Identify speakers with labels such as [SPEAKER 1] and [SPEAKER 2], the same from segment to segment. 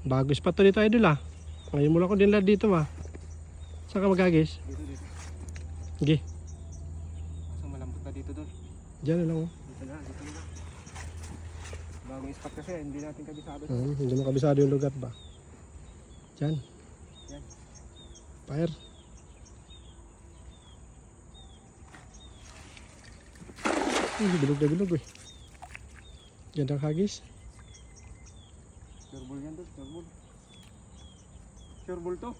[SPEAKER 1] Bago spot to dito idol ah. Ngayon mo lang ko din lahat dito ah. Saan ka magagis?
[SPEAKER 2] Dito, dito.
[SPEAKER 1] Sige.
[SPEAKER 2] Malambot na dito, Dol.
[SPEAKER 1] Diyan na lang oh.
[SPEAKER 2] Dito na, dito na. Bagong spot kasi, hindi natin kabisado.
[SPEAKER 1] Hmm, hindi mo kabisado yung lugar ba? Diyan.
[SPEAKER 2] Yan.
[SPEAKER 1] Fire. Hmm, bilog na bilog eh. Ganda ang hagis.
[SPEAKER 2] Sure ball yan, Dol. Sure ball. Sure ball to.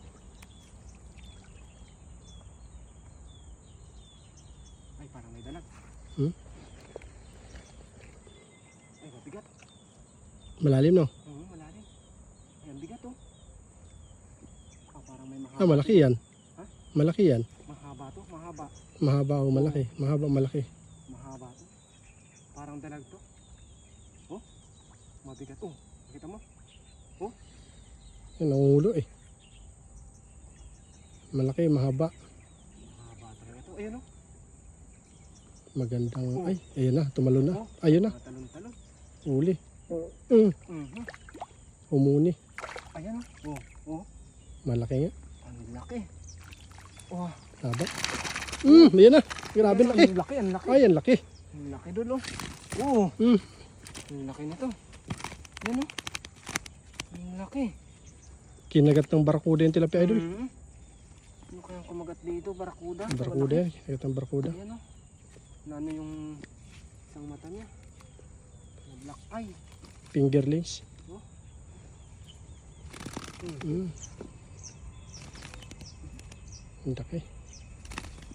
[SPEAKER 2] Ay, parang may dalag.
[SPEAKER 1] Hmm?
[SPEAKER 2] Ay, mabigat.
[SPEAKER 1] Malalim no?
[SPEAKER 2] Oo, malalim. Ay, ang bigat oh. Ah, parang may mahaba.
[SPEAKER 1] Ah, malaki yan.
[SPEAKER 2] Ha?
[SPEAKER 1] Malaki yan.
[SPEAKER 2] Mahaba to, mahaba.
[SPEAKER 1] Mahaba o malaki. Mahaba malaki.
[SPEAKER 2] Mahaba to. Parang dalag to. Oh, mabigat. Oh, nakita mo?
[SPEAKER 1] Yan, nangungulo eh. Malaki, mahaba.
[SPEAKER 2] Mahaba talaga to. Ayun oh.
[SPEAKER 1] Magandang,
[SPEAKER 2] Oh.
[SPEAKER 1] ay, ayun na, tumalo na.
[SPEAKER 2] Oh.
[SPEAKER 1] Ayun na,
[SPEAKER 2] talon-talon.
[SPEAKER 1] uli. Mm,
[SPEAKER 2] Mhm.
[SPEAKER 1] umuni.
[SPEAKER 2] Ayan oh. Oh, oh.
[SPEAKER 1] Malaki nga.
[SPEAKER 2] Ang laki. Oh,
[SPEAKER 1] Haba. Mm, ayun na. Grabe laki.
[SPEAKER 2] Ang laki, ang laki.
[SPEAKER 1] Ay, ang laki.
[SPEAKER 2] Ang laki doon oh. Oo.
[SPEAKER 1] Mm.
[SPEAKER 2] Ang laki nito. Yan oh. Ang laki.
[SPEAKER 1] Kinagat ng barakuda yung tilapia idol.
[SPEAKER 2] Mhm. Ano kayang kumagat dito? Barakuda?
[SPEAKER 1] Barakuda yan. Kinagat ng barakuda.
[SPEAKER 2] Ayan oh. Na ano yung isang mata niya? Black eye.
[SPEAKER 1] Fingerlings.
[SPEAKER 2] Mm.
[SPEAKER 1] Mm. Ang laki.